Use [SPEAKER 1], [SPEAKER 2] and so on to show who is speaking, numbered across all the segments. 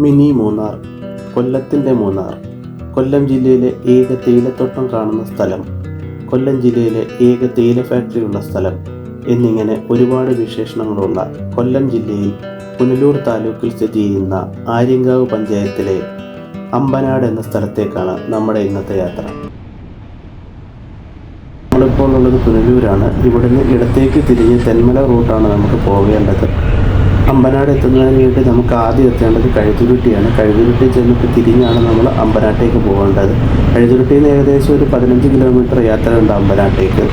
[SPEAKER 1] Mini Munnar കൊല്ലത്തിന്റെ മൂന്നാർ കൊല്ലം ജില്ലയിലെ ഏക തേയിലത്തോട്ടം കാണുന്ന സ്ഥലം കൊല്ലം ജില്ലയിലെ ഏക തേയില ഫാക്ടറി ഉള്ള സ്ഥലം എന്നിങ്ങനെ ഒരുപാട് വിശേഷണങ്ങളുള്ള കൊല്ലം ജില്ലയിൽ പുനലൂർ താലൂക്കിൽ സ്ഥിതി ചെയ്യുന്ന ആര്യങ്കാവ് പഞ്ചായത്തിലെ അമ്പനാട് എന്ന സ്ഥലത്തേക്കാണ് നമ്മുടെ ഇന്നത്തെ യാത്ര. നമ്മളിപ്പോൾ ഉള്ളത് പുനലൂരാണ്. ഇവിടുന്ന് ഇടത്തേക്ക് തിരിഞ്ഞ് തെന്മല റൂട്ടാണ് നമുക്ക് പോകേണ്ടത് അമ്പനാട് എത്തുന്നതിന് വേണ്ടി നമുക്ക് ആദ്യം എത്തേണ്ടത് കഴുതുരുട്ടിയാണ്. കഴുതുരുട്ടി ചെന്നിട്ട് തിരിഞ്ഞാണ് നമ്മൾ അമ്പനാട്ടേക്ക് പോകേണ്ടത്. കഴുതുരുട്ടിയിൽ നിന്ന് ഏകദേശം ഒരു പതിനഞ്ച് കിലോമീറ്റർ യാത്രയുണ്ട് അമ്പനാട്ടേക്ക്.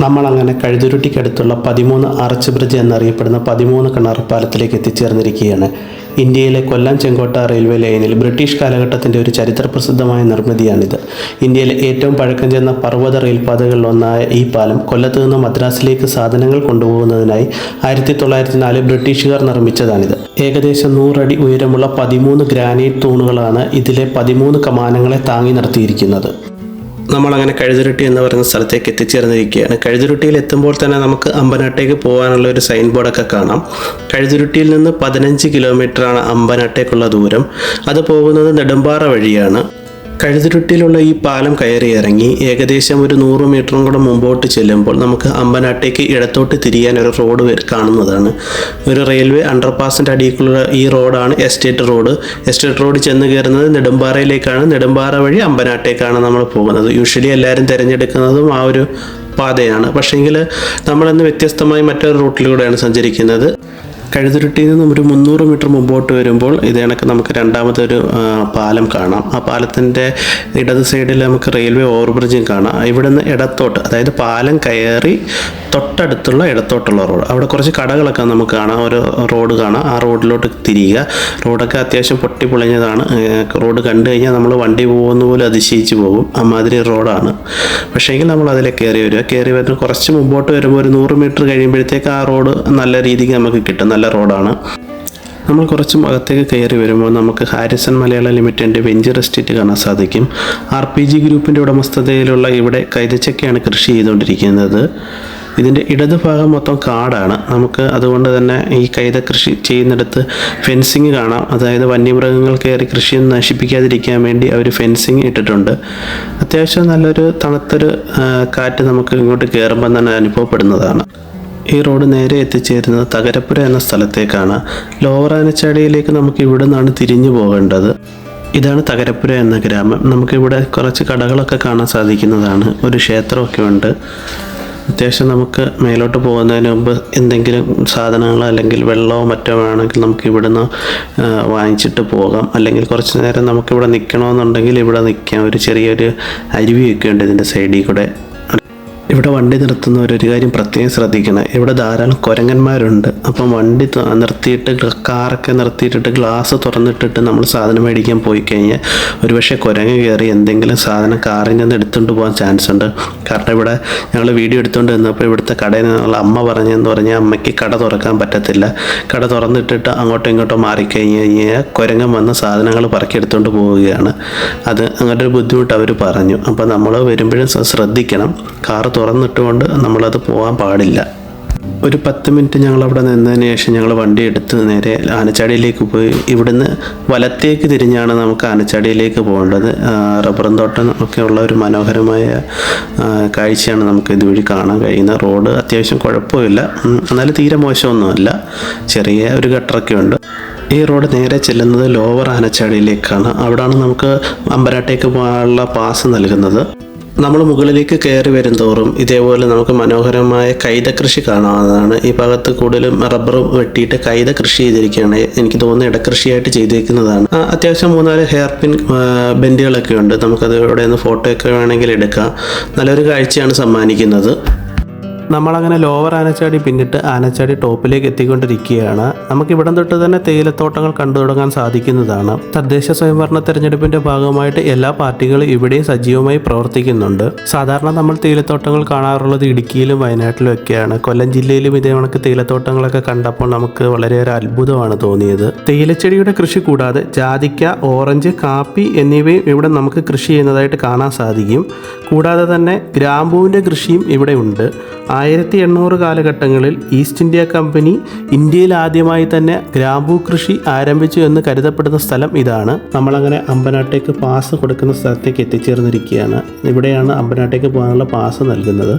[SPEAKER 1] നമ്മളങ്ങനെ കഴുതുരുട്ടിക്കടുത്തുള്ള പതിമൂന്ന് ആർച്ച് ബ്രിഡ്ജ് എന്നറിയപ്പെടുന്ന പതിമൂന്ന് കിണർ പാലത്തിലേക്ക് എത്തിച്ചേർന്നിരിക്കുകയാണ്. ഇന്ത്യയിലെ കൊല്ലം ചെങ്കോട്ട റെയിൽവേ ലൈനിൽ ബ്രിട്ടീഷ് കാലഘട്ടത്തിന്റെ ഒരു ചരിത്രപ്രസിദ്ധമായ നിർമ്മിതിയാണിത്. ഇന്ത്യയിലെ ഏറ്റവും പഴക്കം ചെന്ന പർവത റെയിൽപാതകളിലൊന്നായ ഈ പാലം കൊല്ലത്ത് നിന്ന് മദ്രാസിലേക്ക് സാധനങ്ങൾ കൊണ്ടുപോകുന്നതിനായി ആയിരത്തി തൊള്ളായിരത്തി നാല് ബ്രിട്ടീഷുകാർ നിർമ്മിച്ചതാണിത്. ഏകദേശം നൂറടി ഉയരമുള്ള പതിമൂന്ന് ഗ്രാനൈറ്റ് തൂണുകളാണ് ഇതിലെ പതിമൂന്ന് കമാനങ്ങളെ താങ്ങി നിർത്തിയിരിക്കുന്നത്. നമ്മളങ്ങനെ കഴുതുരുട്ടി എന്ന് പറയുന്ന സ്ഥലത്തേക്ക് എത്തിച്ചേർന്നിരിക്കുകയാണ്. കഴുതുരുട്ടിയിൽ എത്തുമ്പോൾ തന്നെ നമുക്ക് അമ്പനാട്ടേക്ക് പോകാനുള്ള ഒരു സൈൻ ബോർഡൊക്കെ കാണാം. കഴുതുരുട്ടിയിൽ നിന്ന് പതിനഞ്ച് കിലോമീറ്ററാണ് അമ്പനാട്ടേക്കുള്ള ദൂരം. അത് പോകുന്നത് നെടുമ്പാറ വഴിയാണ്. കഴുതുരുട്ടിയിലുള്ള ഈ പാലം കയറി ഇറങ്ങി ഏകദേശം ഒരു നൂറ് മീറ്ററും കൂടെ മുമ്പോട്ട് ചെല്ലുമ്പോൾ നമുക്ക് അമ്പനാട്ടേക്ക് ഇടത്തോട്ട് തിരിയാൻ ഒരു റോഡ് കാണുന്നതാണ്. ഒരു റെയിൽവേ അണ്ടർപാസിന്റെ അടിയിലുള്ള ഈ റോഡാണ് എസ്റ്റേറ്റ് റോഡ്. എസ്റ്റേറ്റ് റോഡ് ചെന്ന് കയറുന്നത് നെടുമ്പാറയിലേക്കാണ്. നെടുമ്പാറ വഴി അമ്പനാട്ടേക്കാണ് നമ്മൾ പോകുന്നത്. യൂഷ്വലി എല്ലാവരും തിരഞ്ഞെടുക്കുന്നതും ആ ഒരു പാതയാണ്. പക്ഷേങ്കിൽ നമ്മളിന്ന് വ്യത്യസ്തമായി മറ്റൊരു റൂട്ടിലൂടെയാണ് സഞ്ചരിക്കുന്നത്. കഴുതുരുട്ടിയിൽ നിന്നും ഒരു മുന്നൂറ് മീറ്റർ മുമ്പോട്ട് വരുമ്പോൾ ഇത് കണക്ക് നമുക്ക് രണ്ടാമതൊരു പാലം കാണാം. ആ പാലത്തിന്റെ ഇടത് സൈഡിൽ നമുക്ക് റെയിൽവേ ഓവർബ്രിഡ്ജും കാണാം. ഇവിടെ നിന്ന് ഇടത്തോട്ട് അതായത് പാലം കയറി തൊട്ടടുത്തുള്ള ഇടത്തോട്ടുള്ള റോഡ്. അവിടെ കുറച്ച് കടകളൊക്കെ നമുക്ക് കാണാം. ഒരു റോഡ് കാണാം. ആ റോഡിലോട്ട് തിരിയുക. റോഡൊക്കെ അത്യാവശ്യം പൊട്ടി പൊളിഞ്ഞതാണ്. റോഡ് കണ്ടു കഴിഞ്ഞാൽ നമ്മൾ വണ്ടി പോകുന്ന പോലെ അതിശയിച്ച് പോകും. അമ്മാതിരി റോഡാണ്. പക്ഷേങ്കിൽ നമ്മൾ അതിലെ കയറി വരിക. കയറി വരുന്ന കുറച്ച് മുമ്പോട്ട് വരുമ്പോൾ ഒരു നൂറ് മീറ്റർ കഴിയുമ്പോഴത്തേക്ക് ആ റോഡ് നല്ല രീതിക്ക് നമുക്ക് കിട്ടും. നല്ല റോഡാണ്. നമ്മൾ കുറച്ചും അകത്തേക്ക് കയറി വരുമ്പോൾ നമുക്ക് ഹാരിസൺ മലയാള ലിമിറ്റഡിന്റെ വെഞ്ചർ എസ്റ്റേറ്റ് കാണാൻ സാധിക്കും. ആർ പി ജി ഗ്രൂപ്പിന്റെ ഉടമസ്ഥതയിലുള്ള ഇവിടെ കൈതച്ചക്കയാണ് കൃഷി ചെയ്തുകൊണ്ടിരിക്കുന്നത്. ഇതിന്റെ ഇടതുഭാഗം മൊത്തം കാടാണ്. നമുക്ക് അതുകൊണ്ട് തന്നെ ഈ കൈത കൃഷി ചെയ്യുന്നിടത്ത് ഫെൻസിങ് കാണാം. അതായത് വന്യമൃഗങ്ങൾ കയറി കൃഷി നശിപ്പിക്കാതിരിക്കാൻ വേണ്ടി അവർ ഫെൻസിങ് ഇട്ടിട്ടുണ്ട്. അത്യാവശ്യം നല്ലൊരു തണുത്തൊരു കാറ്റ് നമുക്ക് ഇങ്ങോട്ട് കയറുമ്പോൾ തന്നെ അനുഭവപ്പെടുന്നതാണ്. ഈ റോഡ് നേരെ എത്തിച്ചേരുന്നത് തകരപ്പുര എന്ന സ്ഥലത്തേക്കാണ്. ലോവർ ആനച്ചാടിയിലേക്ക് നമുക്ക് ഇവിടെ നിന്നാണ് തിരിഞ്ഞു പോകേണ്ടത്. ഇതാണ് തകരപ്പുര എന്ന ഗ്രാമം. നമുക്കിവിടെ കുറച്ച് കടകളൊക്കെ കാണാൻ സാധിക്കുന്നതാണ്. ഒരു ക്ഷേത്രമൊക്കെ ഉണ്ട്. അത്യാവശ്യം നമുക്ക് മേലോട്ട് പോകുന്നതിന് മുമ്പ് എന്തെങ്കിലും സാധനങ്ങളോ അല്ലെങ്കിൽ വെള്ളമോ മറ്റോ വേണമെങ്കിൽ നമുക്ക് ഇവിടുന്ന് വാങ്ങിച്ചിട്ട് പോകാം. അല്ലെങ്കിൽ കുറച്ച് നേരം നമുക്കിവിടെ നിൽക്കണമെന്നുണ്ടെങ്കിൽ ഇവിടെ നിൽക്കാം. ഒരു ചെറിയൊരു അരുവിയൊക്കെ ഉണ്ട് ഇതിന്റെ സൈഡിൽ കൂടെ. ഇവിടെ വണ്ടി നിർത്തുന്നവർ ഒരു കാര്യം പ്രത്യേകം ശ്രദ്ധിക്കണം. ഇവിടെ ധാരാളം കൊരങ്ങന്മാരുണ്ട്. അപ്പം വണ്ടി നിർത്തിയിട്ട് കാറൊക്കെ നിർത്തിയിട്ടിട്ട് ഗ്ലാസ് തുറന്നിട്ടിട്ട് നമ്മൾ സാധനം മേടിക്കാൻ പോയി കഴിഞ്ഞാൽ ഒരുപക്ഷെ കുരങ്ങ് കയറി എന്തെങ്കിലും സാധനം കാറിൽ നിന്ന് എടുത്തുകൊണ്ട് പോകാൻ ചാൻസ് ഉണ്ട്. കാരണം ഇവിടെ ഞങ്ങൾ വീഡിയോ എടുത്തുകൊണ്ട് നിന്നപ്പോൾ ഇവിടുത്തെ കടയിൽ നിന്നുള്ള അമ്മ പറഞ്ഞെന്ന് പറഞ്ഞാൽ അമ്മയ്ക്ക് കട തുറക്കാൻ പറ്റത്തില്ല. കട തുറന്നിട്ടിട്ട് അങ്ങോട്ടും ഇങ്ങോട്ടും മാറിക്കഴിഞ്ഞ് കഴിഞ്ഞാൽ കുരങ്ങൻ വന്ന് സാധനങ്ങൾ പറക്കിയെടുത്തുകൊണ്ട് പോവുകയാണ്. അത് അങ്ങനെ ഒരു ബുദ്ധിമുട്ട് അവർ പറഞ്ഞു. അപ്പോൾ നമ്മൾ വരുമ്പോഴും ശ്ര- ശ്രദ്ധിക്കണം. കാറ് തുറന്നിട്ടുകൊണ്ട് നമ്മളത് പോകാൻ പാടില്ല. ഒരു പത്ത് മിനിറ്റ് ഞങ്ങൾ അവിടെ നിന്നതിന് ശേഷം ഞങ്ങൾ വണ്ടി എടുത്ത് നേരെ ആനച്ചാടിയിലേക്ക് പോയി. ഇവിടുന്ന് വലത്തേക്ക് തിരിഞ്ഞാണ് നമുക്ക് ആനച്ചാടിയിലേക്ക് പോകേണ്ടത്. റബ്ബറും തോട്ടം ഒക്കെ ഉള്ള ഒരു മനോഹരമായ കാഴ്ചയാണ് നമുക്ക് ഇതുവഴി കാണാൻ കഴിയുന്നത്. റോഡ് അത്യാവശ്യം കുഴപ്പമില്ല. എന്നാലും തീരെ മോശമൊന്നുമല്ല. ചെറിയ ഒരു ഗട്ടറൊക്കെ ഉണ്ട്. ഈ റോഡ് നേരെ ചെല്ലുന്നത് ലോവർ ആനച്ചാടിയിലേക്കാണ്. അവിടാണ് നമുക്ക് അമ്പരാട്ടേക്ക് പോകാനുള്ള പാസ് നൽകുന്നത്. നമ്മൾ മുകളിലേക്ക് കയറി വരും തോറും ഇതേപോലെ നമുക്ക് മനോഹരമായ കൈത കൃഷി കാണാവുന്നതാണ്. ഈ ഭാഗത്ത് കൂടുതലും റബ്ബർ വെട്ടിയിട്ട് കൈത കൃഷി ചെയ്തിരിക്കുകയാണ്. എനിക്ക് തോന്നുന്നു ഇടക്കൃഷിയായിട്ട് ചെയ്തിരിക്കുന്നതാണ് അത്യാവശ്യം മൂന്നാൽ ഹെയർ പിൻ ബെൻഡുകളൊക്കെ ഉണ്ട്. നമുക്കത് ഇവിടെ നിന്ന് ഫോട്ടോ ഒക്കെ വേണമെങ്കിൽ എടുക്കാം. നല്ലൊരു കാഴ്ചയാണ് സമ്മാനിക്കുന്നത്. നമ്മളങ്ങനെ ലോവർ ആനച്ചാടി പിന്നിട്ട് ആനച്ചാടി ടോപ്പിലേക്ക് എത്തിക്കൊണ്ടിരിക്കുകയാണ്. നമുക്ക് ഇവിടം തൊട്ട് തന്നെ തേയിലത്തോട്ടങ്ങൾ കണ്ടു തുടങ്ങാൻ സാധിക്കുന്നതാണ്. തദ്ദേശ സ്വയംഭരണ തെരഞ്ഞെടുപ്പിന്റെ ഭാഗമായിട്ട് എല്ലാ പാർട്ടികളും ഇവിടെയും സജീവമായി പ്രവർത്തിക്കുന്നുണ്ട്. സാധാരണ നമ്മൾ തേയിലത്തോട്ടങ്ങൾ കാണാറുള്ളത് ഇടുക്കിയിലും വയനാട്ടിലും ഒക്കെയാണ്. കൊല്ലം ജില്ലയിലും ഇതേ കണക്ക് തേയിലത്തോട്ടങ്ങളൊക്കെ കണ്ടപ്പോൾ നമുക്ക് വളരെയേറെ അത്ഭുതമാണ് തോന്നിയത്. തേയിലച്ചെടിയുടെ കൃഷി കൂടാതെ ജാതിക്ക ഓറഞ്ച് കാപ്പി എന്നിവയും ഇവിടെ നമുക്ക് കൃഷി ചെയ്യുന്നതായിട്ട് കാണാൻ സാധിക്കും. കൂടാതെ തന്നെ ഗ്രാമ്പൂവിന്റെ കൃഷിയും ഇവിടെ ഉണ്ട്. ആയിരത്തി എണ്ണൂറ് കാലഘട്ടങ്ങളിൽ ഈസ്റ്റ് ഇന്ത്യ കമ്പനി ഇന്ത്യയിൽ ആദ്യമായി തന്നെ ഗ്രാമ്പൂ കൃഷി ആരംഭിച്ചു എന്ന് കരുതപ്പെടുന്ന സ്ഥലം ഇതാണ്. നമ്മളങ്ങനെ അമ്പനാട്ടേക്ക് പാസ് കൊടുക്കുന്ന സ്ഥലത്തേക്ക് എത്തിച്ചേർന്നിരിക്കുകയാണ്. ഇവിടെയാണ് അമ്പനാട്ടേക്ക് പോകാനുള്ള പാസ് നൽകുന്നത്.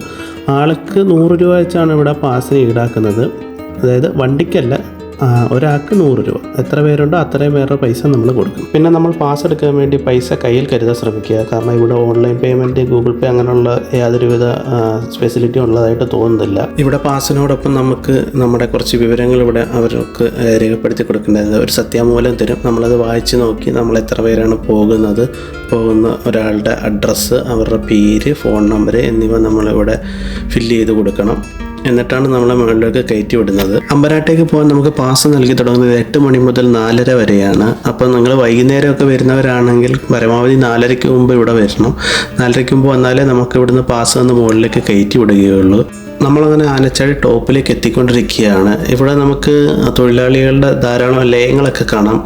[SPEAKER 1] ആൾക്ക് നൂറ് രൂപ വെച്ചാണ് ഇവിടെ പാസിന് ഈടാക്കുന്നത്. അതായത് വണ്ടിക്കല്ല ഒരാൾക്ക് നൂറ് രൂപ. എത്ര പേരുണ്ടോ അത്രയും പേരുടെ പൈസ നമ്മൾ കൊടുക്കും. പിന്നെ നമ്മൾ പാസ് എടുക്കാൻ വേണ്ടി പൈസ കയ്യിൽ കരുതാൻ ശ്രമിക്കുക. കാരണം ഇവിടെ ഓൺലൈൻ പേയ്മെന്റ് ഗൂഗിൾ പേ അങ്ങനെയുള്ള യാതൊരുവിധ ഫെസിലിറ്റി ഉള്ളതായിട്ട് തോന്നുന്നില്ല. ഇവിടെ പാസിനോടൊപ്പം നമുക്ക് നമ്മുടെ കുറച്ച് വിവരങ്ങൾ ഇവിടെ അവർക്ക് രേഖപ്പെടുത്തി കൊടുക്കേണ്ടത് ഒരു സത്യാമൂലം തരും. നമ്മളത് വായിച്ച് നോക്കി നമ്മൾ എത്ര പേരാണ് പോകുന്നത്. പോകുന്ന ഒരാളുടെ അഡ്രസ്സ് അവരുടെ പേര് ഫോൺ നമ്പർ എന്നിവ നമ്മളിവിടെ ഫില്ല് ചെയ്ത് കൊടുക്കണം. എന്നിട്ടാണ് നമ്മളെ മുകളിലേക്ക് കയറ്റി വിടുന്നത്. അമ്പലാട്ടേക്ക് പോകാൻ നമുക്ക് പാസ് നൽകി തുടങ്ങുന്നത് എട്ട് മണി മുതൽ നാലര വരെയാണ്. അപ്പോൾ നിങ്ങൾ വൈകുന്നേരമൊക്കെ വരുന്നവരാണെങ്കിൽ പരമാവധി നാലരയ്ക്ക് മുമ്പ് ഇവിടെ വരണം. നാലരയ്ക്ക് മുമ്പ് വന്നാലേ നമുക്ക് ഇവിടുന്ന് പാസ് വന്ന് മുകളിലേക്ക് കയറ്റി വിടുകയുള്ളൂ. നമ്മളങ്ങനെ ആനച്ചാടി ടോപ്പിലേക്ക് എത്തിക്കൊണ്ടിരിക്കുകയാണ്. ഇവിടെ നമുക്ക് തൊഴിലാളികളുടെ ധാരാളം ലയങ്ങളൊക്കെ കാണാം.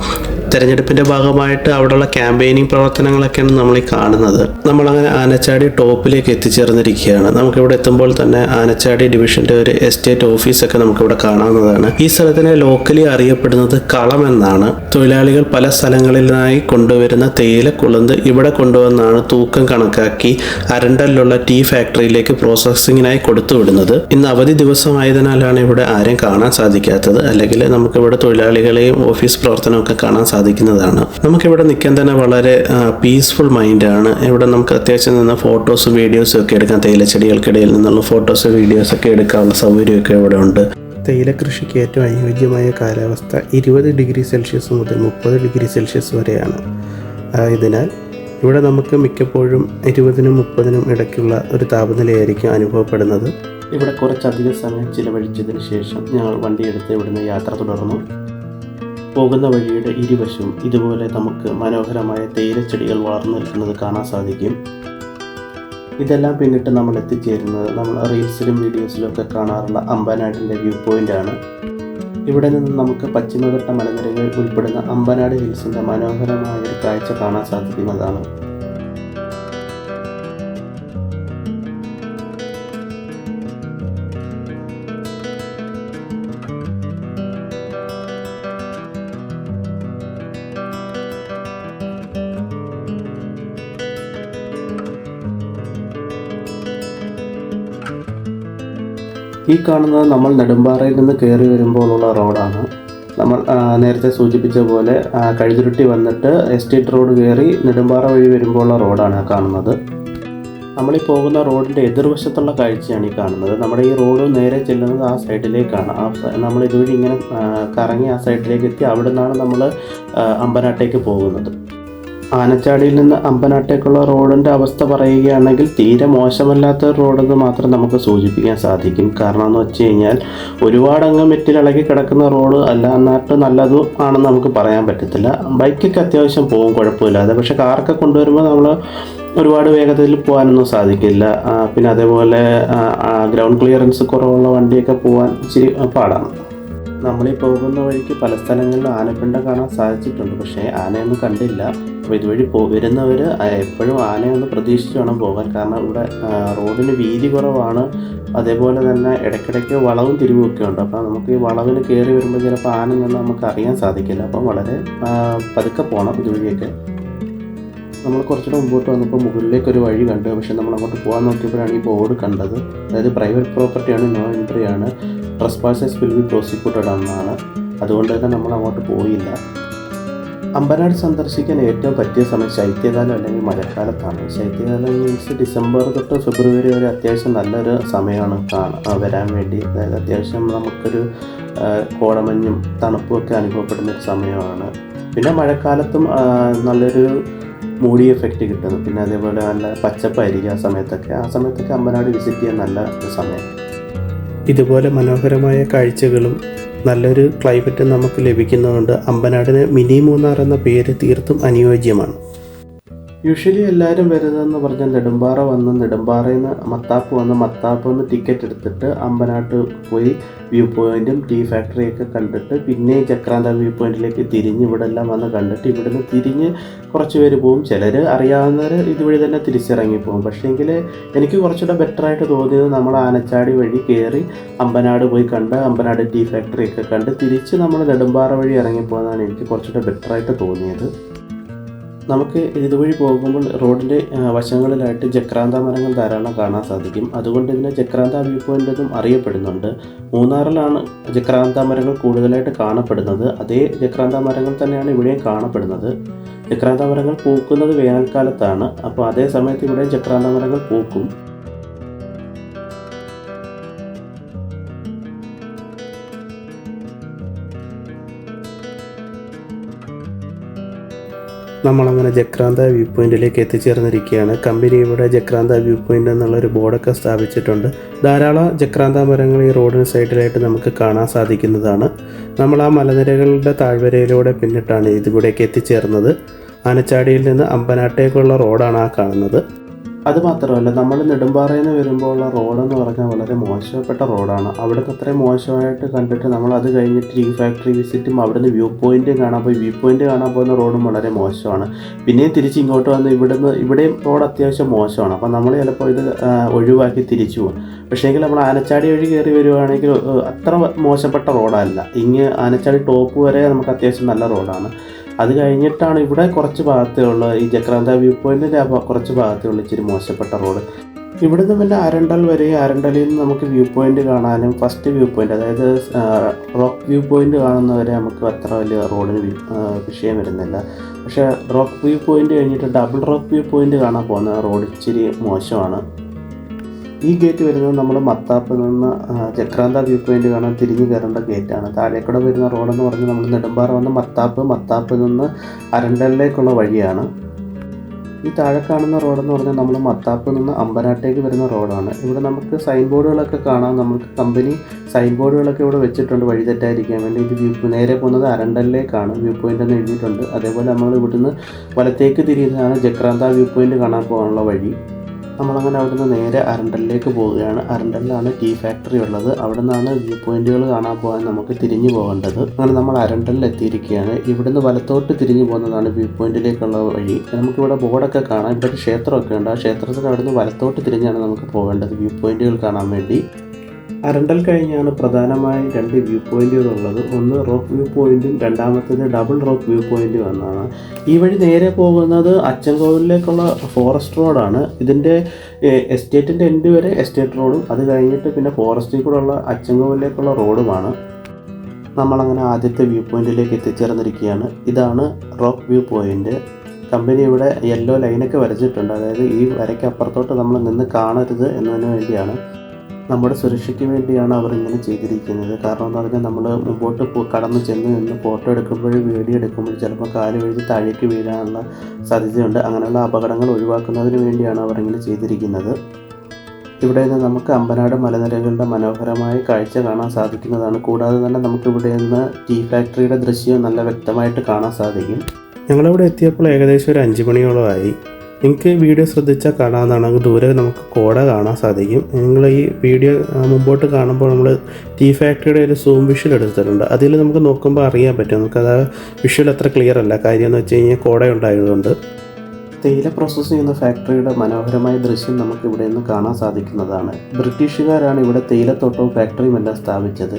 [SPEAKER 1] തെരഞ്ഞെടുപ്പിന്റെ ഭാഗമായിട്ട് അവിടെയുള്ള ക്യാമ്പയിനിങ് പ്രവർത്തനങ്ങളൊക്കെയാണ് നമ്മൾ ഈ കാണുന്നത്. നമ്മളങ്ങനെ ആനച്ചാടി ടോപ്പിലേക്ക് എത്തിച്ചേർന്നിരിക്കുകയാണ്. നമുക്കിവിടെ എത്തുമ്പോൾ തന്നെ ആനച്ചാടി ഡിവിഷന്റെ ഒരു എസ്റ്റേറ്റ് ഓഫീസൊക്കെ നമുക്കിവിടെ കാണാവുന്നതാണ്. ഈ സ്ഥലത്തിനെ ലോക്കലി അറിയപ്പെടുന്നത് കളം എന്നാണ്. തൊഴിലാളികൾ പല സ്ഥലങ്ങളിലായി കൊണ്ടുവരുന്ന തേയില കുളന്ത് ഇവിടെ കൊണ്ടുവന്നാണ് തൂക്കം കണക്കാക്കി അരണ്ടലിലുള്ള ടീ ഫാക്ടറിയിലേക്ക് പ്രോസസ്സിങ്ങിനായി കൊടുത്തുവിടുന്നത് ഇന്ന് അവധി ദിവസമായതിനാലാണ് ഇവിടെ ആരെയും കാണാൻ സാധിക്കാത്തത്. അല്ലെങ്കിൽ നമുക്കിവിടെ തൊഴിലാളികളെയും ഓഫീസ് പ്രവർത്തനമൊക്കെ കാണാൻ സാധിക്കുന്നതാണ്. നമുക്കിവിടെ നിൽക്കാൻ തന്നെ വളരെ പീസ്ഫുൾ മൈൻഡാണ് ഇവിടെ നമുക്ക് അത്യാവശ്യം നിന്ന് ഫോട്ടോസും വീഡിയോസും ഒക്കെ എടുക്കാം. തേയിലച്ചെടികൾക്കിടയിൽ നിന്നുള്ള ഫോട്ടോസ് വീഡിയോസ് ഒക്കെ എടുക്കാനുള്ള സൗകര്യമൊക്കെ ഇവിടെ ഉണ്ട്. തേയില കൃഷിക്ക് ഏറ്റവും അനുയോജ്യമായ കാലാവസ്ഥ ഇരുപത് ഡിഗ്രി സെൽഷ്യസ് മുതൽ മുപ്പത് ഡിഗ്രി സെൽഷ്യസ് വരെയാണ്. ആയതിനാൽ ഇവിടെ നമുക്ക് മിക്കപ്പോഴും ഇരുപതിനും മുപ്പതിനും ഇടയ്ക്കുള്ള ഒരു താപനിലയായിരിക്കും അനുഭവപ്പെടുന്നത്. ഇവിടെ കുറച്ചധികം സമയം ചിലവഴിച്ചതിന് ശേഷം ഞങ്ങൾ വണ്ടിയെടുത്ത് ഇവിടുന്ന് യാത്ര തുടർന്നു. പോകുന്ന വഴിയുടെ ഇരുവശവും ഇതുപോലെ നമുക്ക് മനോഹരമായ തേയിലച്ചെടികൾ വളർന്നു നിൽക്കുന്നത് കാണാൻ സാധിക്കും. ഇതെല്ലാം പിന്നിട്ട് നമ്മൾ എത്തിച്ചേരുന്നത് നമ്മൾ റീൽസിലും വീഡിയോസിലും ഒക്കെ കാണാറുള്ള അമ്പനാടിന്റെ വ്യൂ പോയിന്റാണ് ഇവിടെ നിന്ന് നമുക്ക് പശ്ചിമഘട്ട മലനിരകൾ ഉൾപ്പെടുന്ന അമ്പനാട് ഹിൽസിന്റെ മനോഹരമായ ഒരു കാഴ്ച കാണാൻ സാധിക്കുന്നതാണ് ഈ കാണുന്നത് നമ്മൾ നെടുമ്പാറയിൽ നിന്ന് കയറി വരുമ്പോഴുള്ള റോഡാണ്. നമ്മൾ നേരത്തെ സൂചിപ്പിച്ച പോലെ കഴുതുരുട്ടി വന്നിട്ട് എസ്റ്റേറ്റ് റോഡ് കയറി നെടുമ്പാറ വഴി വരുമ്പോഴുള്ള റോഡാണ് കാണുന്നത്. നമ്മൾ ഈ പോകുന്ന റോഡിന്റെ എതിർവശത്തുള്ള കാഴ്ചയാണ് ഈ കാണുന്നത്. നമ്മുടെ ഈ റോഡ് നേരെ ചെല്ലുന്നത് ആ സൈഡിലേക്കാണ്. ആ നമ്മൾ ഇതുവഴി ഇങ്ങനെ കറങ്ങി ആ സൈഡിലേക്ക് എത്തി അവിടെ നിന്നാണ് നമ്മൾ അമ്പനാട്ടേക്ക് പോകുന്നത്. ആനച്ചാടിയിൽ നിന്ന് അമ്പനാട്ടേക്കുള്ള റോഡിന്റെ അവസ്ഥ പറയുകയാണെങ്കിൽ തീരെ മോശമല്ലാത്ത ഒരു റോഡെന്ന് മാത്രം നമുക്ക് സൂചിപ്പിക്കാൻ സാധിക്കും. കാരണം എന്ന് വെച്ച് കഴിഞ്ഞാൽ ഒരുപാടങ്ങ് മെറ്റിലിളകി കിടക്കുന്ന റോഡ് അല്ല എന്നിട്ട് നല്ലതും ആണെന്ന് നമുക്ക് പറയാൻ പറ്റത്തില്ല. ബൈക്കൊക്കെ അത്യാവശ്യം പോകും കുഴപ്പമില്ലാതെ. പക്ഷേ കാറൊക്കെ കൊണ്ടുവരുമ്പോൾ നമ്മൾ ഒരുപാട് വേഗതയിൽ പോകാനൊന്നും സാധിക്കില്ല. പിന്നെ അതേപോലെ ഗ്രൗണ്ട് ക്ലിയറൻസ് കുറവുള്ള വണ്ടിയൊക്കെ പോകാൻ ഇച്ചിരി പാടാണ്. നമ്മളീ പോകുന്ന വഴിക്ക് പല സ്ഥലങ്ങളിലും ആനപ്പിണ്ടം കാണാൻ സാധിച്ചിട്ടുണ്ട്. പക്ഷേ ആനയൊന്നും കണ്ടില്ല. അപ്പോൾ ഇതുവഴി പോ വരുന്നവർ എപ്പോഴും ആനയൊന്ന് പ്രതീക്ഷിച്ച് വേണം പോകാൻ. കാരണം ഇവിടെ റോഡിന് വീതി കുറവാണ്. അതേപോലെ തന്നെ ഇടയ്ക്കിടയ്ക്ക് വളവും തിരിവുമൊക്കെ ഉണ്ട്. അപ്പോൾ നമുക്ക് ഈ വളവിന് കയറി വരുമ്പോൾ ചിലപ്പോൾ ആന നിന്ന് നമുക്ക് അറിയാൻ സാധിക്കില്ല. അപ്പം വളരെ പതുക്കെ പോകണം ഇതുവഴിയൊക്കെ. നമ്മൾ കുറച്ചുകൂടെ മുമ്പോട്ട് വന്നപ്പോൾ മുകളിലേക്ക് ഒരു വഴി കണ്ടു. പക്ഷേ നമ്മൾ അങ്ങോട്ട് പോകാൻ നോക്കിയപ്പോഴാണ് ഈ ബോർഡ് കണ്ടത്. അതായത് പ്രൈവറ്റ് പ്രോപ്പർട്ടിയാണ് നോ എൻട്രി ആണ്. ട്രസ്പാസേഴ്സ് വിൽ ബി പ്രോസിക്യൂട്ടഡ് എന്നാണ്. അതുകൊണ്ട് തന്നെ നമ്മൾ അങ്ങോട്ട് പോയില്ല. അമ്പനാട് സന്ദർശിക്കാൻ ഏറ്റവും പറ്റിയ സമയം ശൈത്യകാലം അല്ലെങ്കിൽ മഴക്കാലത്താണ്. ശൈത്യകാലം മീൻസ് ഡിസംബർ തൊട്ട് ഫെബ്രുവരി വരെ അത്യാവശ്യം നല്ലൊരു സമയമാണ് വരാൻ വേണ്ടി. അതായത് അത്യാവശ്യം നമുക്കൊരു കോടമഞ്ഞും തണുപ്പും ഒക്കെ അനുഭവപ്പെടുന്ന ഒരു സമയമാണ്. പിന്നെ മഴക്കാലത്തും നല്ലൊരു മൂടി എഫക്റ്റ് കിട്ടുന്നു. പിന്നെ അതേപോലെ നല്ല പച്ചപ്പായിരിക്കും ആ സമയത്തൊക്കെ. ആ സമയത്തൊക്കെ അമ്പനാട് വിസിറ്റ് ചെയ്യാൻ നല്ല സമയം. ഇതുപോലെ മനോഹരമായ കാഴ്ചകളും നല്ലൊരു ക്ലൈമറ്റ് നമുക്ക് ലഭിക്കുന്നതുകൊണ്ട് അമ്പനാടിന് മിനി മൂന്നാർ എന്ന പേര് തീർത്തും അനുയോജ്യമാണ്. യൂഷ്വലി എല്ലാവരും വരുന്നതെന്ന് പറഞ്ഞാൽ നെടുമ്പാറ വന്ന് നെടുമ്പാറയിൽ നിന്ന് മത്താപ്പ് വന്ന് മത്താപ്പ് നിന്ന് ടിക്കറ്റ് എടുത്തിട്ട് അമ്പനാട്ട് പോയി വ്യൂ പോയിന്റും ടീ ഫാക്ടറിയൊക്കെ കണ്ടിട്ട് പിന്നെ ചക്രാന്ത വ്യൂ പോയിന്റിലേക്ക് തിരിഞ്ഞ് ഇവിടെ എല്ലാം വന്ന് കണ്ടിട്ട് ഇവിടെ നിന്ന് തിരിഞ്ഞ് കുറച്ച് പേര് പോകും ചിലർ അറിയാവുന്നവർ ഇതുവഴി തന്നെ തിരിച്ചിറങ്ങി പോകും പക്ഷേങ്കിൽ എനിക്ക് കുറച്ചുകൂടെ ബെറ്ററായിട്ട് തോന്നിയത് നമ്മൾ ആനച്ചാടി വഴി കയറി അമ്പനാട് പോയി കണ്ട് അമ്പനാട് ടീ ഫാക്ടറിയൊക്കെ കണ്ട് തിരിച്ച് നമ്മൾ നെടുമ്പാറ വഴി ഇറങ്ങിപ്പോകുന്നതാണ് എനിക്ക് കുറച്ചുകൂടെ ബെറ്ററായിട്ട് തോന്നിയത്. നമുക്ക് ഇതുവഴി പോകുമ്പോൾ റോഡിന്റെ വശങ്ങളിലായിട്ട് ജക്രാന്ത മരങ്ങൾ ധാരാളം കാണാൻ സാധിക്കും. അതുകൊണ്ട് ഇതിനെ ജക്രാന്ത വ്യൂ പോയിന്റ് എന്നും അറിയപ്പെടുന്നുണ്ട്. മൂന്നാറിലാണ് ജക്രാന്ത മരങ്ങൾ കൂടുതലായിട്ട് കാണപ്പെടുന്നത്. അതേ ജക്രാന്ത മരങ്ങൾ തന്നെയാണ് ഇവിടെയും കാണപ്പെടുന്നത്. ജക്രാന്ത മരങ്ങൾ പൂക്കുന്നത് വേനൽക്കാലത്താണ്. അപ്പോൾ അതേ സമയത്ത് ഇവിടെ ജക്രാന്ത മരങ്ങൾ പൂക്കും. നമ്മളങ്ങനെ ജക്രാന്ത വ്യൂ പോയിന്റിലേക്ക് എത്തിച്ചേർന്നിരിക്കുകയാണ്. കമ്പനി ഇവിടെ ജക്രാന്ത വ്യൂ പോയിന്റ് എന്നുള്ളൊരു ബോർഡൊക്കെ സ്ഥാപിച്ചിട്ടുണ്ട്. ധാരാളം ജക്രാന്ത മരങ്ങൾ ഈ റോഡിന് സൈഡിലായിട്ട് നമുക്ക് കാണാൻ സാധിക്കുന്നതാണ്. നമ്മൾ ആ മലനിരകളുടെ താഴ്വരയിലൂടെ പിന്നിട്ടാണ് ഇതിവിടേക്ക് എത്തിച്ചേർന്നത്. ആനച്ചാടിയിൽ നിന്ന് അമ്പനാട്ടേക്കുള്ള റോഡാണ് ആ കാണുന്നത്. അതുമാത്രമല്ല നമ്മൾ നെടുമ്പാറയിൽ നിന്ന് വരുമ്പോൾ റോഡെന്ന് പറഞ്ഞാൽ വളരെ മോശപ്പെട്ട റോഡാണ്. അവിടുത്തെ അത്രയും മോശമായിട്ട് കണ്ടിട്ട് നമ്മൾ അത് കഴിഞ്ഞിട്ട് ടീ ഫാക്ടറി വിസിറ്റും അവിടുന്ന് വ്യൂ പോയിന്റ് കാണാൻ പോയി. വ്യൂ പോയിന്റ് കാണാൻ പോകുന്ന റോഡും വളരെ മോശമാണ്. പിന്നെയും തിരിച്ച് ഇങ്ങോട്ട് വന്ന് ഇവിടുന്ന് ഇവിടെയും റോഡ് അത്യാവശ്യം മോശമാണ്. അപ്പോൾ നമ്മൾ ചിലപ്പോൾ ഇത് ഒഴിവാക്കി തിരിച്ചു പോകും. പക്ഷേങ്കിൽ നമ്മൾ ആനച്ചാടി വഴി കയറി വരുവാണെങ്കിൽ അത്ര മോശപ്പെട്ട റോഡല്ല. ഇങ്ങ് ആനച്ചാടി ടോപ്പ് വരെ നമുക്ക് അത്യാവശ്യം നല്ല റോഡാണ്. അത് കഴിഞ്ഞിട്ടാണ് ഇവിടെ കുറച്ച് ഭാഗത്തുള്ള ഈ ജക്രാന്ത വ്യൂ പോയിന്റിന്റെ കുറച്ച് ഭാഗത്തുള്ള ഇച്ചിരി മോശപ്പെട്ട റോഡ്. ഇവിടുന്ന് പിന്നെ അരണ്ടൽ വരെ അരണ്ടലിൽ നിന്ന് നമുക്ക് വ്യൂ പോയിന്റ് കാണാനും ഫസ്റ്റ് വ്യൂ പോയിന്റ് അതായത് റോക്ക് വ്യൂ പോയിന്റ് കാണുന്നവരെ നമുക്ക് അത്ര വലിയ റോഡിന് വിഷയം വരുന്നില്ല. പക്ഷേ റോക്ക് വ്യൂ പോയിന്റ് കഴിഞ്ഞിട്ട് ഡബിൾ റോക്ക് വ്യൂ പോയിന്റ് കാണാൻ പോകുന്ന റോഡ് ഇച്ചിരി മോശമാണ്. ഈ ഗേറ്റ് വരുന്നത് നമ്മൾ മത്താപ്പിൽ നിന്ന് ചക്രാന്ത വ്യൂ പോയിന്റ് കാണാൻ തിരിഞ്ഞു കയറേണ്ട ഗേറ്റാണ് താഴേക്കൂടെ വരുന്ന റോഡെന്ന് പറഞ്ഞ് നമ്മൾ നെടുമ്പാറ വന്ന് മത്താപ്പ് മത്താപ്പിൽ നിന്ന് അരണ്ടലിലേക്കുള്ള വഴിയാണ്. ഈ താഴെ കാണുന്ന റോഡെന്ന് പറഞ്ഞാൽ നമ്മൾ മത്താപ്പ് നിന്ന് അമ്പനാട്ടേക്ക് വരുന്ന റോഡാണ് ഇവിടെ നമുക്ക് സൈൻ ബോർഡുകളൊക്കെ കാണാം. നമുക്ക് കമ്പനി സൈൻ ബോർഡുകളൊക്കെ ഇവിടെ വെച്ചിട്ടുണ്ട് വഴി തെറ്റായിരിക്കാൻ വേണ്ടി. ഇത് വ്യൂ നേരെ പോകുന്നത് അരണ്ടലിലേക്കാണ് വ്യൂ പോയിന്റ് എന്ന് എഴുതിയിട്ടുണ്ട്. അതേപോലെ നമ്മൾ ഇവിടുന്ന് വലത്തേക്ക് തിരിയുന്നതാണ് ജക്രാന്ത വ്യൂ പോയിന്റ് കാണാൻ പോകാനുള്ള വഴി. നമ്മളങ്ങനെ അവിടുന്ന് നേരെ അരണ്ടലിലേക്ക് പോവുകയാണ്. അരണ്ടലിലാണ് ടീ ഫാക്ടറി ഉള്ളത്. അവിടെ നിന്നാണ് വ്യൂ പോയിന്റുകൾ കാണാൻ പോകാൻ നമുക്ക് തിരിഞ്ഞു പോകേണ്ടത്. അങ്ങനെ നമ്മൾ അരണ്ടലിൽ എത്തിയിരിക്കുകയാണ്. ഇവിടുന്ന് വലത്തോട്ട് തിരിഞ്ഞു പോകുന്നതാണ് വ്യൂ പോയിന്റിലേക്കുള്ള വഴി. നമുക്കിവിടെ ബോർഡൊക്കെ കാണാം. ഇവിടെ ക്ഷേത്രമൊക്കെ ഉണ്ട്. ആ ക്ഷേത്രത്തിന് അവിടുന്ന് വലത്തോട്ട് തിരിഞ്ഞാണ് നമുക്ക് പോകേണ്ടത് വ്യൂ പോയിന്റുകൾ കാണാൻ വേണ്ടി. അരണ്ടൽ കഴിഞ്ഞാണ് പ്രധാനമായും രണ്ട് വ്യൂ പോയിന്റുകൾ ഉള്ളത്. ഒന്ന് റോക്ക് വ്യൂ പോയിന്റും രണ്ടാമത്തേത് ഡബിൾ റോക്ക് വ്യൂ പോയിന്റും എന്നാണ്. ഈ വഴി നേരെ പോകുന്നത് അച്ചൻകോവിലേക്കുള്ള ഫോറസ്റ്റ് റോഡാണ് ഇതിന്റെ എസ്റ്റേറ്റിന്റെ എൻഡ് വരെ എസ്റ്റേറ്റ് റോഡും അത് കഴിഞ്ഞിട്ട് പിന്നെ ഫോറസ്റ്റിൽ കൂടെ ഉള്ള അച്ചൻകോവിലേക്കുള്ള റോഡുമാണ് നമ്മളങ്ങനെ ആദ്യത്തെ വ്യൂ പോയിന്റിലേക്ക് എത്തിച്ചേർന്നിരിക്കുകയാണ്. ഇതാണ് റോക്ക് വ്യൂ പോയിന്റ്. കമ്പനി ഇവിടെ യെല്ലോ ലൈനൊക്കെ വരച്ചിട്ടുണ്ട്. അതായത് ഈ വരയ്ക്ക് അപ്പുറത്തോട്ട് നമ്മൾ നിന്ന് കാണരുത് എന്നതിന് വേണ്ടിയാണ്. നമ്മുടെ സുരക്ഷയ്ക്ക് വേണ്ടിയാണ് അവർ ഇങ്ങനെ ചെയ്തിരിക്കുന്നത്. കാരണം എന്ന് പറഞ്ഞാൽ നമ്മൾ മുമ്പോട്ട് കടന്നു ചെന്ന് നിന്ന് ഫോട്ടോ എടുക്കുമ്പോഴും വീഡിയോ എടുക്കുമ്പോഴും ചിലപ്പോൾ കാൽ വീഴ്ച താഴേക്ക് വീഴാനുള്ള സാധ്യതയുണ്ട്. അങ്ങനെയുള്ള അപകടങ്ങൾ ഒഴിവാക്കുന്നതിന് വേണ്ടിയാണ് അവർ ഇങ്ങനെ ചെയ്തിരിക്കുന്നത്. ഇവിടെ നിന്ന് നമുക്ക് അമ്പനാട് മലനിരകളുടെ മനോഹരമായ കാഴ്ച കാണാൻ സാധിക്കുന്നതാണ്. കൂടാതെ തന്നെ നമുക്ക് ഇവിടെ നിന്ന് ടീ ഫാക്ടറിയുടെ ദൃശ്യം നല്ല വ്യക്തമായിട്ട് കാണാൻ സാധിക്കും. ഞങ്ങളിവിടെ എത്തിയപ്പോൾ ഏകദേശം ഒരു അഞ്ച് മണിയോളമായി നിങ്ങൾക്ക് വീഡിയോ ശ്രദ്ധിച്ചാൽ കാണാവുന്നതാണ് ദൂരെ നമുക്ക് കോട കാണാൻ സാധിക്കും. നിങ്ങൾ ഈ വീഡിയോ മുമ്പോട്ട് കാണുമ്പോൾ നമ്മൾ ടീ ഫാക്ടറിയുടെ ഒരു സൂം വിഷ്വൽ എടുത്തിട്ടുണ്ട്. അതിൽ നമുക്ക് നോക്കുമ്പോൾ അറിയാൻ പറ്റും. നമുക്കത് വിഷ്വൽ അത്ര ക്ലിയർ അല്ല. കാര്യം എന്ന് വെച്ച് കഴിഞ്ഞാൽ കോട ഉണ്ടായതുകൊണ്ട്. തേയില പ്രോസസ്സ് ചെയ്യുന്ന ഫാക്ടറിയുടെ മനോഹരമായ ദൃശ്യം നമുക്ക് ഇവിടെ നിന്ന് കാണാൻ സാധിക്കുന്നതാണ്. ബ്രിട്ടീഷുകാരാണ് ഇവിടെ തേയിലത്തോട്ടവും ഫാക്ടറിയും എല്ലാം സ്ഥാപിച്ചത്.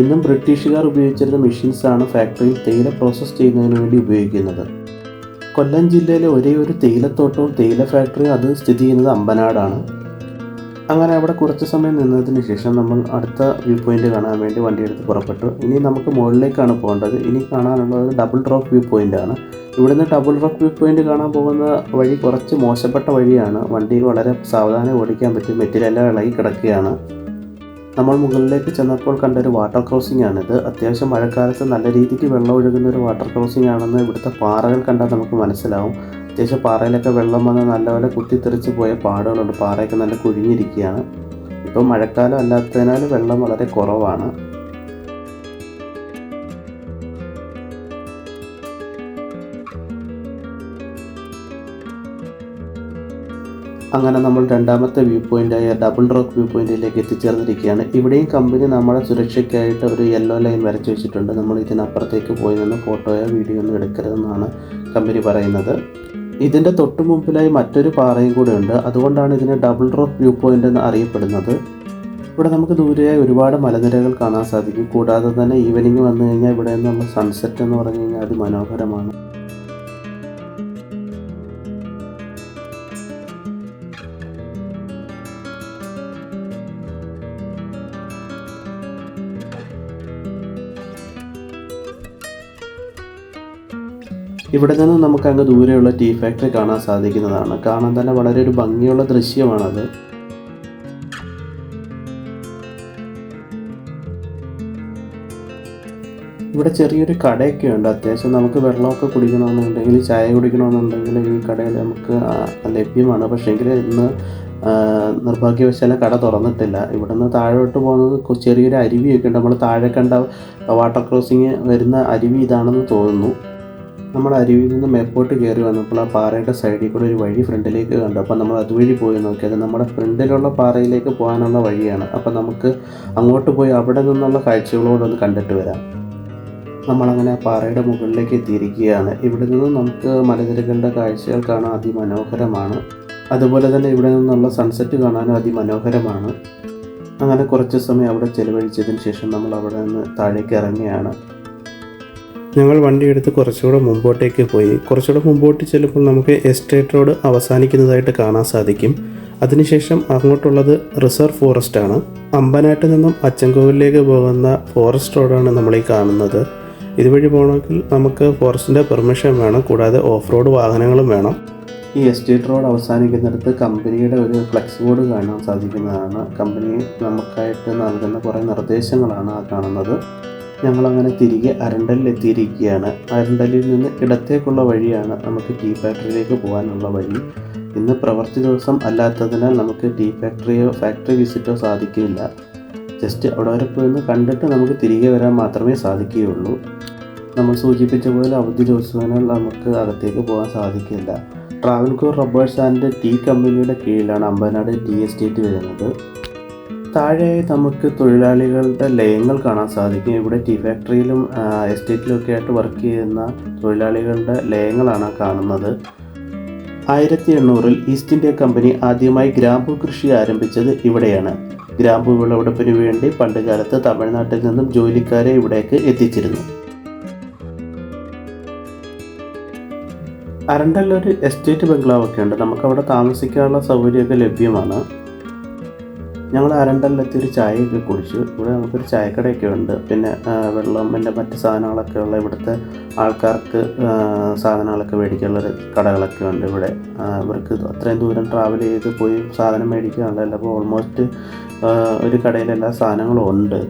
[SPEAKER 1] ഇന്നും ബ്രിട്ടീഷുകാർ ഉപയോഗിച്ചിരുന്ന മെഷീൻസാണ് ഫാക്ടറിയിൽ തേയില പ്രോസസ്സ് ചെയ്യുന്നതിന് വേണ്ടി ഉപയോഗിക്കുന്നത്. കൊല്ലം ജില്ലയിലെ ഒരേ ഒരു തേയിലത്തോട്ടവും തേയില ഫാക്ടറിയും അത് സ്ഥിതി ചെയ്യുന്നത് അമ്പനാടാണ്. അങ്ങനെ അവിടെ കുറച്ച് സമയം നിന്നതിന് ശേഷം നമ്മൾ അടുത്ത വ്യൂ പോയിന്റ് കാണാൻ വേണ്ടി വണ്ടിയെടുത്ത് പുറപ്പെട്ടു. ഇനി നമുക്ക് മുകളിലേക്കാണ് പോകേണ്ടത്. ഇനി കാണാനുള്ളത് ഡബിൾ ഡ്രോപ്പ് വ്യൂ പോയിന്റ് ആണ്. ഇവിടുന്ന് ഡബിൾ റോക്ക് വ്യൂ പോയിന്റ് കാണാൻ പോകുന്ന വഴി കുറച്ച് മോശപ്പെട്ട വഴിയാണ് വണ്ടിയിൽ വളരെ സാവധാനം ഓടിക്കാൻ പറ്റും മെറ്റീരിയൽ ഇളകി കിടക്കുകയാണ്. നമ്മൾ മുകളിലേക്ക് ചെന്നപ്പോൾ കണ്ട ഒരു വാട്ടർ ക്രോസിംഗ് ആണിത്. അത്യാവശ്യം മഴക്കാലത്ത് നല്ല രീതിക്ക് വെള്ളം ഒഴുകുന്ന ഒരു വാട്ടർ ക്രോസിംഗ് ആണെന്ന് ഇവിടുത്തെ പാറകൾ കണ്ടാൽ നമുക്ക് മനസ്സിലാവും. അത്യാവശ്യം പാറയിലൊക്കെ വെള്ളം വന്ന് നല്ലപോലെ കുത്തിത്തെറിച്ച് പോയ പാടുകളുണ്ട്. പാറയൊക്കെ നല്ല കുഴിഞ്ഞിരിക്കുകയാണ്. ഇപ്പം മഴക്കാലം അല്ലാത്തതിനാൽ വെള്ളം വളരെ കുറവാണ്. അങ്ങനെ നമ്മൾ രണ്ടാമത്തെ വ്യൂ പോയിന്റായ ഡബിൾ റോക്ക് വ്യൂ പോയിന്റിലേക്ക് എത്തിച്ചേർന്നിരിക്കുകയാണ്. ഇവിടെയും കമ്പനി നമ്മുടെ സുരക്ഷയ്ക്കായിട്ട് ഒരു യെല്ലോ ലൈൻ വരച്ചു വെച്ചിട്ടുണ്ട്. നമ്മൾ ഇതിനപ്പുറത്തേക്ക് പോയി നിന്ന് ഫോട്ടോയോ വീഡിയോ ഒന്നും എടുക്കരുതെന്നാണ് കമ്പനി പറയുന്നത്. ഇതിന്റെ തൊട്ടു മുമ്പിലായി മറ്റൊരു പാറയും കൂടെ ഉണ്ട്. അതുകൊണ്ടാണ് ഇതിന് ഡബിൾ റോക്ക് വ്യൂ പോയിന്റ് എന്ന് അറിയപ്പെടുന്നത്. ഇവിടെ നമുക്ക് ദൂരെയായി ഒരുപാട് മലനിരകൾ കാണാൻ സാധിക്കും. കൂടാതെ തന്നെ ഈവനിങ് വന്നു കഴിഞ്ഞാൽ ഇവിടെ നമ്മൾ സൺസെറ്റ് എന്ന് പറഞ്ഞു കഴിഞ്ഞാൽ അതിമനോഹരമാണ്. ഇവിടെ നിന്നും നമുക്ക് അങ്ങ് ദൂരെയുള്ള ടീ ഫാക്ടറി കാണാൻ സാധിക്കുന്നതാണ്. കാണാൻ തന്നെ വളരെ ഒരു ഭംഗിയുള്ള ദൃശ്യമാണത്. ഇവിടെ ചെറിയൊരു കടയൊക്കെ ഉണ്ട് അത്യാവശ്യം നമുക്ക് വെള്ളമൊക്കെ കുടിക്കണമെന്നുണ്ടെങ്കിൽ ചായ കുടിക്കണമെന്നുണ്ടെങ്കിൽ ഈ കടയിൽ നമുക്ക് ലഭ്യമാണ്. പക്ഷേങ്കിൽ ഇന്ന് നിർഭാഗ്യവശാല കട തുറന്നിട്ടില്ല. ഇവിടെ നിന്ന് താഴോട്ട് പോകുന്നത് ചെറിയൊരു അരുവിയൊക്കെ ഉണ്ട് നമ്മൾ താഴെ കണ്ട വാട്ടർ ക്രോസിങ് വരുന്ന അരുവി ഇതാണെന്ന് തോന്നുന്നു. നമ്മൾ അരുവിയിൽ നിന്ന് മേപ്പോട്ട് കയറി വന്നപ്പോൾ ആ പാറയുടെ സൈഡിൽ കൂടെ ഒരു വഴി ഫ്രണ്ടിലേക്ക് കണ്ടു. അപ്പോൾ നമ്മൾ അതുവഴി പോയി നോക്കി. അത് നമ്മുടെ ഫ്രണ്ടിലുള്ള പാറയിലേക്ക് പോകാനുള്ള വഴിയാണ്. അപ്പോൾ നമുക്ക് അങ്ങോട്ട് പോയി അവിടെ നിന്നുള്ള കാഴ്ചകളോട് ഒന്ന് കണ്ടിട്ട് വരാം. നമ്മളങ്ങനെ പാറയുടെ മുകളിലേക്ക് എത്തിയിരിക്കുകയാണ് ഇവിടെ നിന്ന് നമുക്ക് മലനിരകളുടെ കാഴ്ചകൾ കാണാൻ അതിമനോഹരമാണ്. അതുപോലെ തന്നെ ഇവിടെ നിന്നുള്ള സൺസെറ്റ് കാണാനും അതിമനോഹരമാണ്. അങ്ങനെ കുറച്ച് സമയം അവിടെ ചെലവഴിച്ചതിന് ശേഷം നമ്മൾ അവിടെ നിന്ന് താഴേക്ക് ഇറങ്ങിയാണ് ഞങ്ങൾ വണ്ടി എടുത്ത് കുറച്ചുകൂടെ മുമ്പോട്ടേക്ക് പോയി. കുറച്ചുകൂടെ മുമ്പോട്ട് ചെല്ലുമ്പോൾ നമുക്ക് എസ്റ്റേറ്റ് റോഡ് അവസാനിക്കുന്നതായിട്ട് കാണാൻ സാധിക്കും. അതിനുശേഷം അങ്ങോട്ടുള്ളത് റിസർവ് ഫോറസ്റ്റ് ആണ്. അമ്പനാട്ടിൽ നിന്നും അച്ചൻകോവിലേക്ക് പോകുന്ന ഫോറസ്റ്റ് റോഡാണ് നമ്മൾ ഈ കാണുന്നത്. ഇതുവഴി പോകണമെങ്കിൽ നമുക്ക് ഫോറസ്റ്റിന്റെ പെർമിഷൻ വേണം കൂടാതെ ഓഫ് റോഡ് വാഹനങ്ങളും വേണം. ഈ എസ്റ്റേറ്റ് റോഡ് അവസാനിക്കുന്നിടത്ത് കമ്പനിയുടെ ഒരു ഫ്ലെക്സ് ബോർഡ് കാണാൻ സാധിക്കുന്നതാണ്. കമ്പനി നമുക്കായിട്ട് നൽകുന്ന കുറേ നിർദ്ദേശങ്ങളാണ് കാണുന്നത്. ഞങ്ങളങ്ങനെ തിരികെ അരണ്ടലിൽ എത്തിയിരിക്കുകയാണ് അരണ്ടലിൽ നിന്ന് ഇടത്തേക്കുള്ള വഴിയാണ് നമുക്ക് ടീ ഫാക്ടറിയിലേക്ക് പോകാനുള്ള വഴി. ഇന്ന് പ്രവൃത്തി ദിവസം അല്ലാത്തതിനാൽ നമുക്ക് ടീ ഫാക്ടറിയോ ഫാക്ടറി വിസിറ്റോ സാധിക്കില്ല. ജസ്റ്റ് അവിടെ വരെ പോയി കണ്ടിട്ട് നമുക്ക് തിരികെ വരാൻ മാത്രമേ സാധിക്കുകയുള്ളൂ. നമ്മൾ സൂചിപ്പിച്ച പോലെ അവധി ദിവസങ്ങളിൽ നമുക്ക് അകത്തേക്ക് പോകാൻ സാധിക്കില്ല. ട്രാവൻകൂർ റബ്ബേഴ്സ് ആൻഡ് ടീ കമ്പനിയുടെ കീഴിലാണ് അമ്പനാട് ടീ എസ്റ്റേറ്റ് വരുന്നത്. താഴെയായി നമുക്ക് തൊഴിലാളികളുടെ ലയങ്ങൾ കാണാൻ സാധിക്കും. ഇവിടെ ടീ ഫാക്ടറിയിലും എസ്റ്റേറ്റിലും ഒക്കെ ആയിട്ട് വർക്ക് ചെയ്യുന്ന തൊഴിലാളികളുടെ ലയങ്ങളാണ് കാണുന്നത്. ആയിരത്തി എണ്ണൂറിൽ ഈസ്റ്റ് ഇന്ത്യ കമ്പനി ആദ്യമായി ഗ്രാമ്പു കൃഷി ആരംഭിച്ചത് ഇവിടെയാണ്. ഗ്രാമ്പു വിളവെടുപ്പിന് വേണ്ടി പണ്ടുകാലത്ത് തമിഴ്നാട്ടിൽ നിന്നും ജോലിക്കാരെ ഇവിടേക്ക് എത്തിച്ചിരുന്നു. അരണ്ടല്ലൊരു എസ്റ്റേറ്റ് ബംഗ്ലാവൊക്കെ ഉണ്ട് നമുക്ക് അവിടെ താമസിക്കാനുള്ള സൗകര്യമൊക്കെ ലഭ്യമാണ്. ഞങ്ങൾ അരണ്ടല്ലെത്തി ഒരു ചായയൊക്കെ കുടിച്ചു. ഇവിടെ നമുക്കൊരു ചായക്കടയൊക്കെ ഉണ്ട്. പിന്നെ വെള്ളം പിന്നെ മറ്റ് സാധനങ്ങളൊക്കെ ഉള്ള ഇവിടുത്തെ ആൾക്കാർക്ക് സാധനങ്ങളൊക്കെ മേടിക്കാനുള്ളൊരു കടകളൊക്കെ ഉണ്ട് ഇവിടെ. ഇവർക്ക് അത്രയും ദൂരം ട്രാവൽ ചെയ്ത് പോയി സാധനം മേടിക്കാനുള്ള അപ്പോൾ ഓൾമോസ്റ്റ് ഒരു കടയിൽ എല്ലാ സാധനങ്ങളും ഉണ്ട്.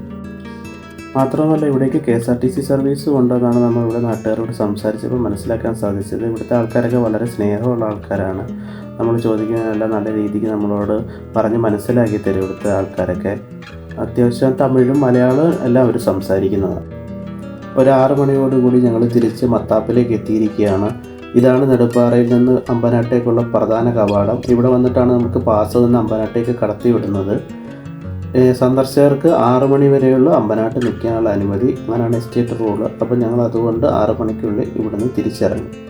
[SPEAKER 1] മാത്രമല്ല ഇവിടേക്ക് K S R T C service ഉണ്ടെന്നാണ് നമ്മൾ ഇവിടെ നാട്ടുകാരോട് സംസാരിച്ചപ്പോൾ മനസ്സിലാക്കാൻ സാധിച്ചത്. ഇവിടുത്തെ ആൾക്കാരൊക്കെ വളരെ സ്നേഹമുള്ള ആൾക്കാരാണ്. നമ്മൾ ചോദിക്കുന്നതെല്ലാം നല്ല രീതിക്ക് നമ്മളോട് പറഞ്ഞ് മനസ്സിലാക്കി തരും ഇവിടുത്തെ ആൾക്കാരൊക്കെ. അത്യാവശ്യം തമിഴും മലയാളവും എല്ലാം അവർ സംസാരിക്കുന്നതാണ്. ഒരു ആറ് മണിയോടുകൂടി ഞങ്ങൾ തിരിച്ച് മത്താപ്പിലേക്ക് എത്തിയിരിക്കുകയാണ്. ഇതാണ് നെടുപ്പാറയിൽ നിന്ന് അമ്പനാട്ടേക്കുള്ള പ്രധാന കവാടം. ഇവിടെ വന്നിട്ടാണ് നമുക്ക് പാസ് നിന്ന് അമ്പനാട്ടേക്ക് കടത്തി വിടുന്നത് സന്ദർശകർക്ക് ആറ് മണി വരെയുള്ള അമ്പനാട്ട് നിൽക്കാനുള്ള അനുമതി അങ്ങനെയാണ് എസ്റ്റേറ്റ് റൂൾ അപ്പോൾ ഞങ്ങൾ അതുകൊണ്ട് ആറ് മണിക്കുള്ളിൽ ഇവിടുന്ന് തിരിച്ചിറങ്ങി.